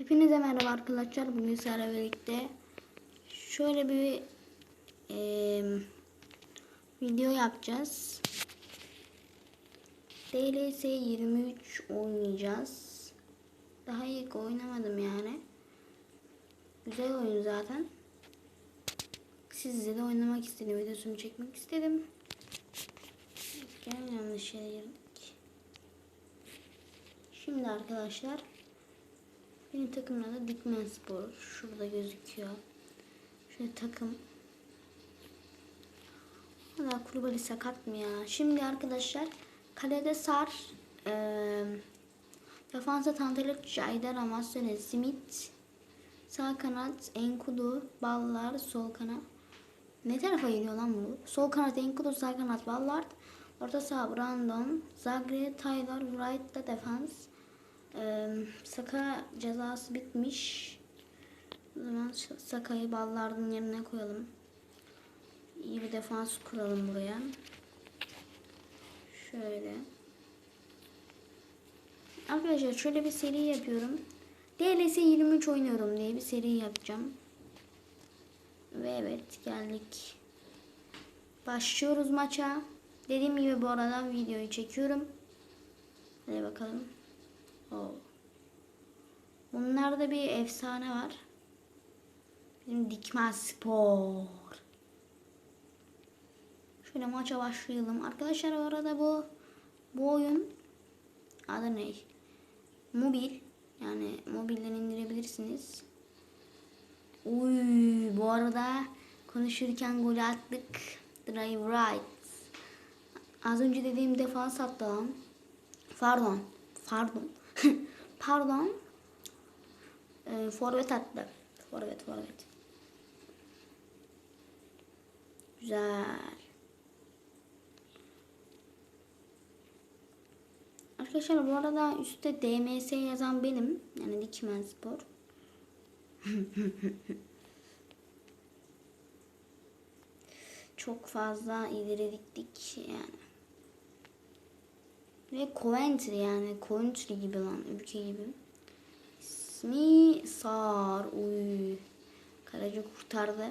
Hepinize merhaba arkadaşlar. Bugün sizlerle birlikte şöyle bir eee, video yapacağız. DLS 23 oynayacağız. Daha ilk oynamadım yani. Güzel oyun zaten. Sizle de oynamak istedim. Videosunu çekmek istedim. Gene yanlış yere girdik. Şimdi arkadaşlar benim takımın adı Dikmen Spor. Şurada gözüküyor. Şöyle takım. Hala Kulübali sakat mı ya? Şimdi arkadaşlar kalede Sar, eee defansa Tantalık, Jayder, Amasyone, Simit, sağ kanat Enkudu, Ballar, sol kanat. Ne tarafa gidiyor lan bu? Sol kanat Enkudu, sağ kanat Ballard, orta saha Brandon, Zagre, Taylor, Wright da defans. Saka cezası bitmiş. O zaman Saka'yı ballardın yerine koyalım. İyi bir defans kuralım buraya. Şöyle. Arkadaşlar şöyle bir seri yapıyorum. DLS 23 oynuyorum diye bir seri yapacağım. Ve evet geldik. Başlıyoruz maça. Dediğim gibi bu arada videoyu çekiyorum. Hadi bakalım. Oo. Bunlarda bir efsane var. Bizim Dikmen Spor. Şöyle maça başlayalım. Arkadaşlar bu arada bu bu oyun adı ne? Mobil. Yani mobilden indirebilirsiniz. Uy, bu arada konuşurken gol attık. Drive right. Az önce dediğim defans attı lan. Pardon. Pardon. Pardon. Ee, forvet attı. Forvet, forvet. Güzel. Arkadaşlar bu arada üstte DMS yazan benim. Yani Dikmen Spor. Çok fazla ileri diktik yani. Ve Coventry yani Coventry gibi lan ülke gibi. İsmi Sar. Uy. Kaleci kurtardı.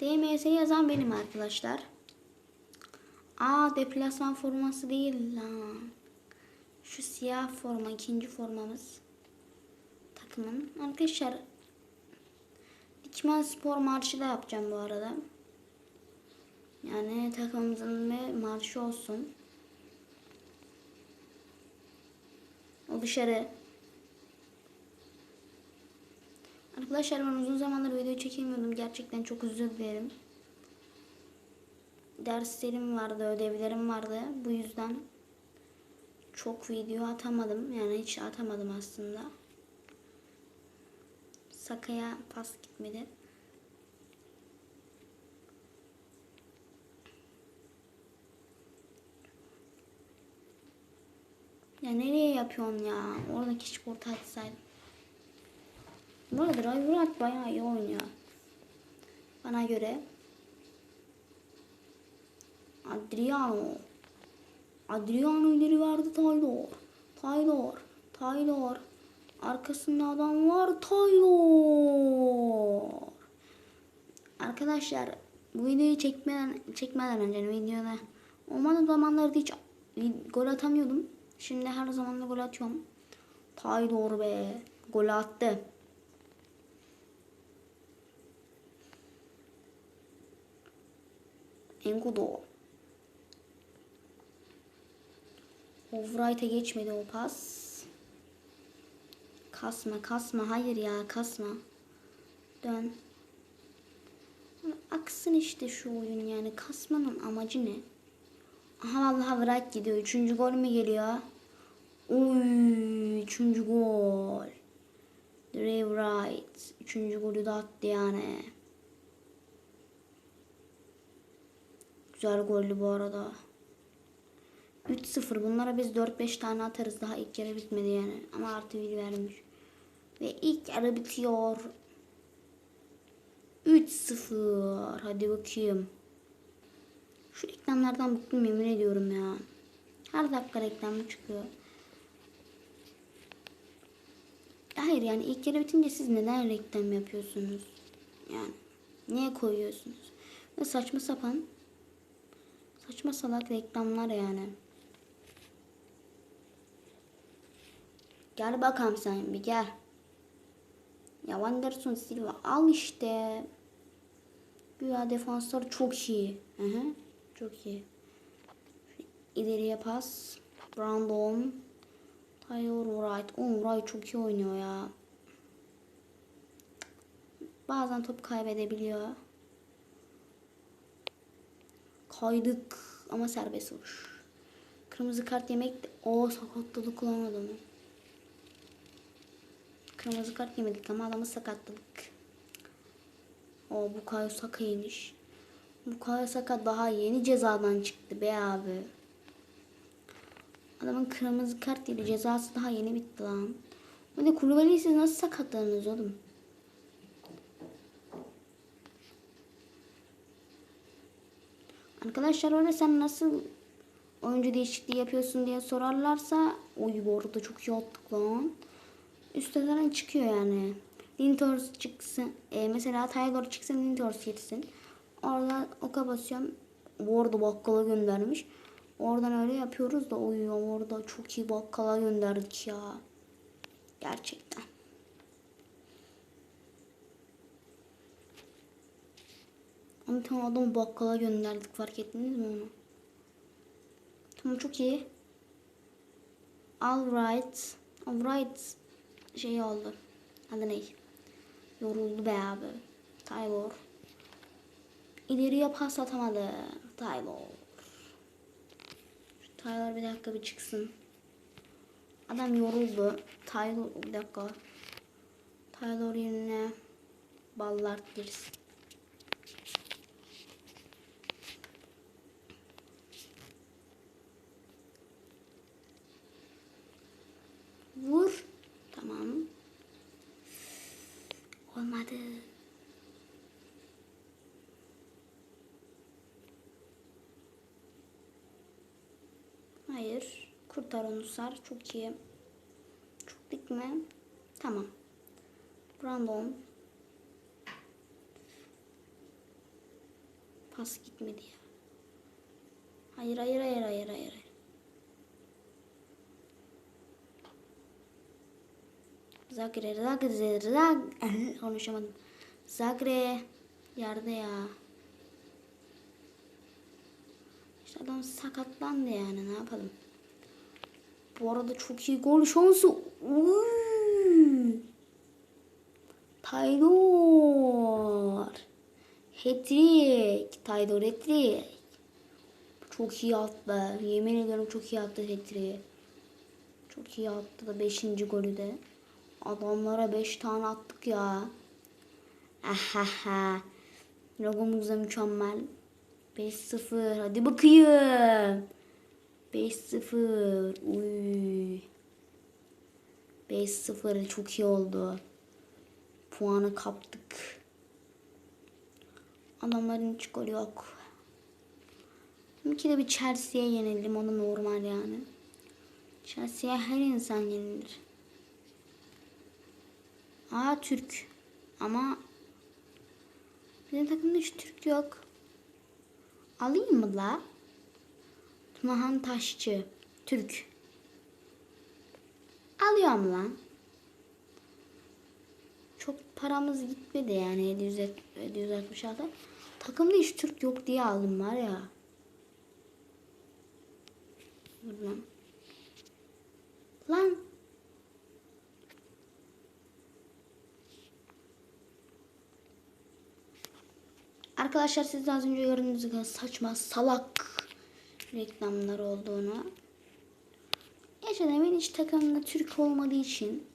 DMS yazan benim arkadaşlar. Aa deplasman forması değil lan. Şu siyah forma ikinci formamız. Takımın. Arkadaşlar Dikmen Spor marşı da yapacağım bu arada. Yani takımımızın bir marşı olsun. O dışarı. Arkadaşlar ben uzun zamandır video çekemiyordum. Gerçekten çok özür dilerim. Derslerim vardı, ödevlerim vardı. Bu yüzden çok video atamadım. Yani hiç atamadım aslında. Sakaya pas gitmedi. Ya nereye yapıyorsun ya? Oradaki hiç orta açsaydım. Bu arada Driver bayağı iyi oynuyor. Bana göre. Adriano. Adriano ileri verdi Taylor. Taylor. Taylor. Arkasında adam var. Taylor. Arkadaşlar bu videoyu çekmeden çekmeden önce videoda olmadığı zamanlarda hiç gol atamıyordum. Şimdi her zaman da gol atıyorum. Taylor be. Gol attı. Enkudu. Overright'a geçmedi o pas. Kasma kasma hayır ya kasma. Dön. Aksın işte şu oyun yani kasmanın amacı ne? Aha vallahi Wright gidiyor. Üçüncü gol mü geliyor? Uy, üçüncü gol. Dre Wright. Üçüncü golü de attı yani. Güzel gollü bu arada. 3-0. Bunlara biz 4-5 tane atarız. Daha ilk yarı bitmedi yani. Ama artı bir vermiş. Ve ilk yarı bitiyor. 3-0. Hadi bakayım. Şu reklamlardan bıktım yemin ediyorum ya. Her dakika reklam çıkıyor. Hayır yani ilk kere bitince siz neden reklam yapıyorsunuz? Yani niye koyuyorsunuz? Ve saçma sapan saçma salak reklamlar yani. Gel bakalım sen bir gel. Ya Wanderson Silva al işte. Güya defanslar çok iyi. Hı hı, çok iyi. İleriye pas. Brandon. Taylor Wright. Oğlum Wright çok iyi oynuyor ya. Bazen top kaybedebiliyor. Kaydık ama serbest vuruş. Kırmızı kart yemek o sakatladı kullanmadı mı? Kırmızı kart yemedik ama adamı sakatladık. O bu Kayo Saka'ymış. Bu Kayo Saka daha yeni cezadan çıktı be abi. Adamın kırmızı kart değil cezası daha yeni bitti lan. Bu de Kulübeli'yi siz nasıl sakatladınız oğlum? Arkadaşlar öyle sen nasıl oyuncu değişikliği yapıyorsun diye sorarlarsa oy bu arada çok iyi attık lan. Üstlerden çıkıyor yani. Lintors çıksın. E, mesela Taylor çıksın Lintors girsin. Orada oka basıyorum. Bu arada bakkala göndermiş. Oradan öyle yapıyoruz da oy orada çok iyi bakkala gönderdik ya. Gerçekten. Ama tam adamı bakkala gönderdik fark ettiniz mi onu? Tamam çok iyi. Alright. Alright şey oldu. Adı ne? Yoruldu be abi. Taylor. İleriye pas atamadı. Taylor. Şu Taylor bir dakika bir çıksın. Adam yoruldu. Taylor bir dakika. Taylor yerine Ballard girsin. Hayır. Kurtar onu sar. Çok iyi. Çok dik mi? Tamam. Brandon. Pas gitmedi ya. Hayır hayır hayır hayır hayır. Zagre, Zagre, Zag... Konuşamadım. Zagre. Yerde ya. İşte adam sakatlandı yani ne yapalım. Bu arada çok iyi gol şansı. Uy. Taylor. Hat-trick. Taylor hat-trick. Çok iyi attı. Yemin ediyorum çok iyi attı hat-trick'i. Çok iyi attı da 5. golü de. Adamlara 5 tane attık ya. Ahaha. Logomuz da mükemmel. 5-0. Hadi bakayım. 5-0. Uy. 5-0 çok iyi oldu. Puanı kaptık. Adamların hiç golü yok. Bir de bir Chelsea'ye yenildim. O da normal yani. Chelsea'ye her insan yenilir. Aa Türk. Ama bizim takımda hiç Türk yok. Alayım mı la? Tunahan Taşçı. Türk. Alıyorum lan. Çok paramız gitmedi yani 700, 766. Takımda hiç Türk yok diye aldım var ya. Dur lan. Lan Arkadaşlar siz az önce gördüğünüz gibi saçma salak reklamlar olduğunu. Gerçekten ben hiç takımda Türk olmadığı için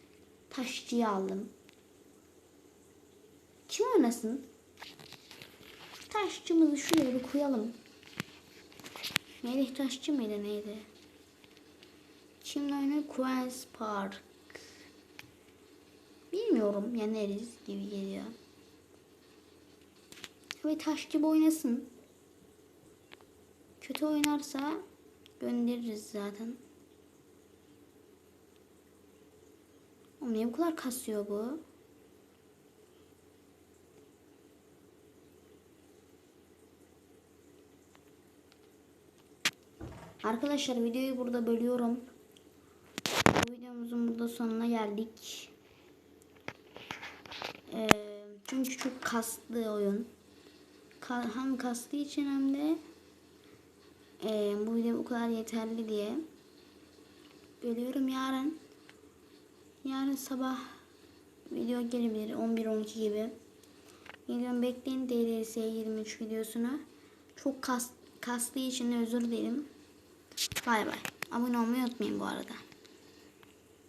taşçıyı aldım. Kim oynasın? Taşçımızı şuraya bir koyalım. Melih Taşçı mıydı neydi? Kimle oynuyor? Queen's Park. Bilmiyorum yeneriz gibi geliyor. Ve taş gibi oynasın. Kötü oynarsa göndeririz zaten. Oğlum niye bu kadar kasıyor bu? Arkadaşlar videoyu burada bölüyorum. Bu videomuzun burada sonuna geldik. Ee, çünkü çok kaslı oyun. Hem kastığı için hem de e, bu video bu kadar yeterli diye. Bölüyorum yarın. Yarın sabah video gelebilir 11-12 gibi. Geliyorum bekleyin DLS 23 videosuna. Çok kas, kastığı için özür dilerim. Bay bay. Abone olmayı unutmayın bu arada.